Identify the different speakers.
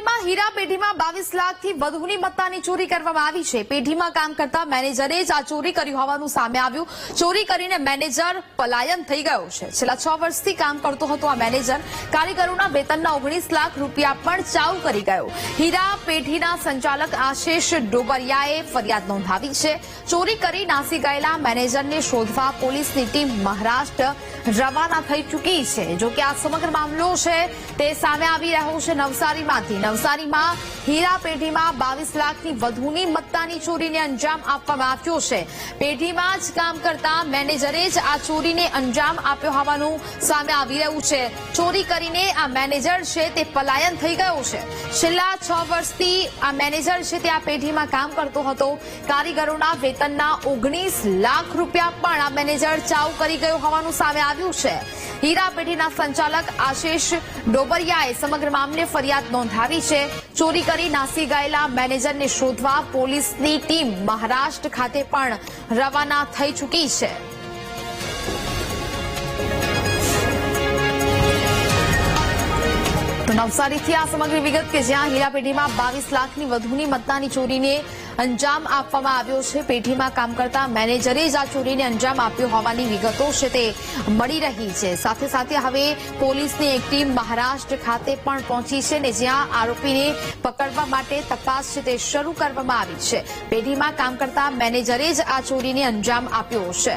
Speaker 1: હીરા પેઢીમાં બાવીસ લાખથી વધુની મત્તાની ચોરી કરવામાં આવી છે. પેઢીમાં કામ કરતા મેનેજરે જ આ ચોરી કરી હોવાનું સામે આવ્યું. ચોરી કરીને મેનેજર પલાયન થઈ ગયો છે. છેલ્લા છ વર્ષથી કામ કરતો હતો આ મેનેજર. કારીગરોના વેતનના ઓગણીસ લાખ રૂપિયા પણ ચાઉ કરી ગયો. હીરા પેઢીના સંચાલક આશિષ ડોબરિયાએ ફરિયાદ નોંધાવી છે. ચોરી કરી નાસી ગયેલા મેનેજરને શોધવા પોલીસની ટીમ મહારાષ્ટ્ર રવાના થઈ ચૂકી છે. જોકે આ સમગ્ર મામલો છે તે સામે આવી રહ્યો છે નવસારીમાંથી. નવસારીમાં હીરા પેઢીમાં બાવીસ લાખથી વધુની મત્તાની ચોરીને અંજામ આપવામાં આવ્યો છે. પેઢીમાં જ કામ કરતા મેનેજરે જ આ ચોરીને અંજામ આપ્યો હોવાનું સામે આવી રહ્યું છે. ચોરી કરીને આ મેનેજર છે તે પલાયન થઈ ગયો છે. છેલ્લા છ વર્ષથી આ મેનેજર છે તે આ પેઢીમાં કામ કરતો હતો. કારીગરોના વેતનના ઓગણીસ લાખ રૂપિયા પણ આ મેનેજર ચાઉ કરી ગયો હોવાનું સામે આવ્યું છે. હીરા પેઢીના સંચાલક આશિષ ડોબરિયાએ સમગ્ર મામલે ફરિયાદ નોંધાવી છે. ચોરી કરી નાસી ગયેલા મેનેજરને શોધવા પોલીસની ટીમ મહારાષ્ટ્ર ખાતે પણ રવાના થઈ ચૂકી છે. તો નવસારીથી આ સમગ્ર વિગત કે જ્યાં હીરા પેઢીમાં બાવીસ લાખની વધુની મતદાની ચોરીને અંજામ આપવામાં આવ્યો છે. પેઢીમાં કામ કરતા મેનેજરે જ આ ચોરીને અંજામ આપ્યો હોવાની વિગતો છે તે મળી રહી છે. સાથે સાથે હવે પોલીસની એક ટીમ મહારાષ્ટ્ર ખાતે પણ પહોંચી છે ને જ્યાં આરોપીને પકડવા માટે તપાસ છે તે શરૂ કરવામાં આવી છે. પેઢીમાં કામ કરતા મેનેજરે જ આ ચોરીને અંજામ આપ્યો છે.